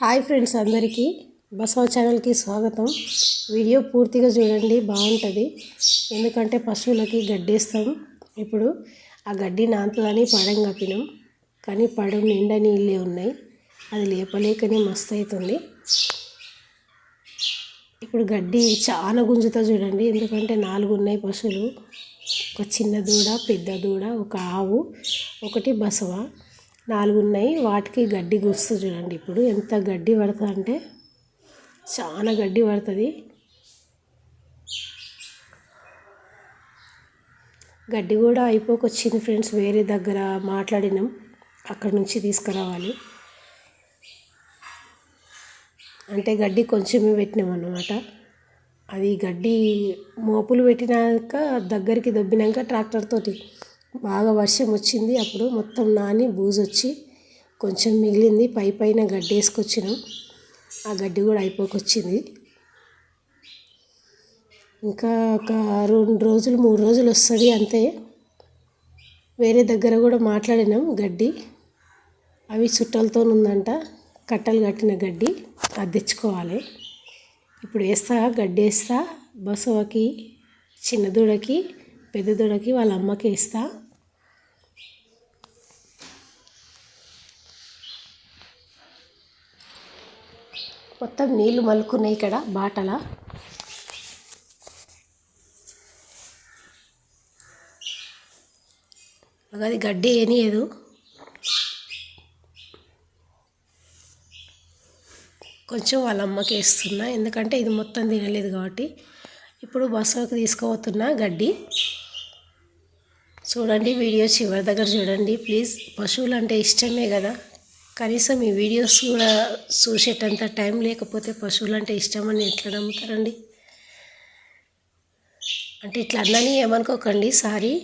Hi friends అందరికీ బసవ ఛానల్కి స్వాగతం. వీడియో పూర్తిగా చూడండి బాగుంటుంది. ఎందుకంటే పశువులకి గడ్డేస్తాం. ఇప్పుడు ఆ గడ్డి నాంతదని పడం కప్పినాం. కానీ పడం నిండా నీళ్ళే ఉన్నాయి. అది లేపలేకనే మస్తు అవుతుంది ఇప్పుడు గడ్డి చాలా గుంజుతా చూడండి. ఎందుకంటే నాలుగు ఉన్నాయి పశువులు. ఒక చిన్న దూడ పెద్ద దూడ ఒక ఆవు ఒకటి బసవ. నాలుగు ఉన్నాయి వాటికి గడ్డి కూస్తుంది చూడండి ఇప్పుడు. ఎంత గడ్డి పడుతుంది అంటే చాలా గడ్డి పడుతుంది. గడ్డి కూడా అయిపోకొచ్చింది ఫ్రెండ్స్. వేరే దగ్గర మాట్లాడినాం. అక్కడ నుంచి తీసుకురావాలి. అంటే గడ్డి కొంచెమే పెట్టినాం అన్నమాట. అది గడ్డి మోపులు పెట్టినాక దగ్గరికి దొబ్బినాక ట్రాక్టర్తోటి బాగా వర్షం వచ్చింది. అప్పుడు మొత్తం నాని బూజు వచ్చి కొంచెం మిగిలింది. పై పైన గడ్డి వేసుకొచ్చినాం ఆ గడ్డి కూడా అయిపోకొచ్చింది. ఇంకా ఒక రెండు రోజులు మూడు రోజులు వస్తుంది అంతే. వేరే దగ్గర కూడా మాట్లాడినాం గడ్డి. అవి చుట్టాలతో ఉందంట. కట్టలు కట్టిన గడ్డి. అది తెచ్చుకోవాలి. ఇప్పుడు వేస్తా గడ్డి వేస్తా. బసవకి చిన్న దూడకి పెద్ద దూడకి వాళ్ళ అమ్మకి వేస్తా. మొత్తం నీళ్ళు మలుకున్నాయి ఇక్కడ బాటల. అది గడ్డి ఏనియదు. కొంచెం వాళ్ళ అమ్మకి వేస్తున్నా ఎందుకంటే ఇది మొత్తం తినలేదు కాబట్టి. ఇప్పుడు బస్సులోకి తీసుకుపోతున్నా గడ్డి. చూడండి వీడియో చివరి దగ్గర చూడండి ప్లీజ్. పశువులు అంటే ఇష్టమే కదా. కనీసం ఈ వీడియోస్ కూడా చూసేటంత టైం లేకపోతే పశువులు అంటే ఇష్టమని ఎట్లా నమ్ముతారండి? అంటే ఇట్లా అన్నని ఏమనుకోకండి సారీ.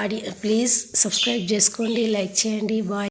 ఆడి ప్లీజ్ సబ్స్క్రైబ్ చేసుకోండి లైక్ చేయండి బాయ్.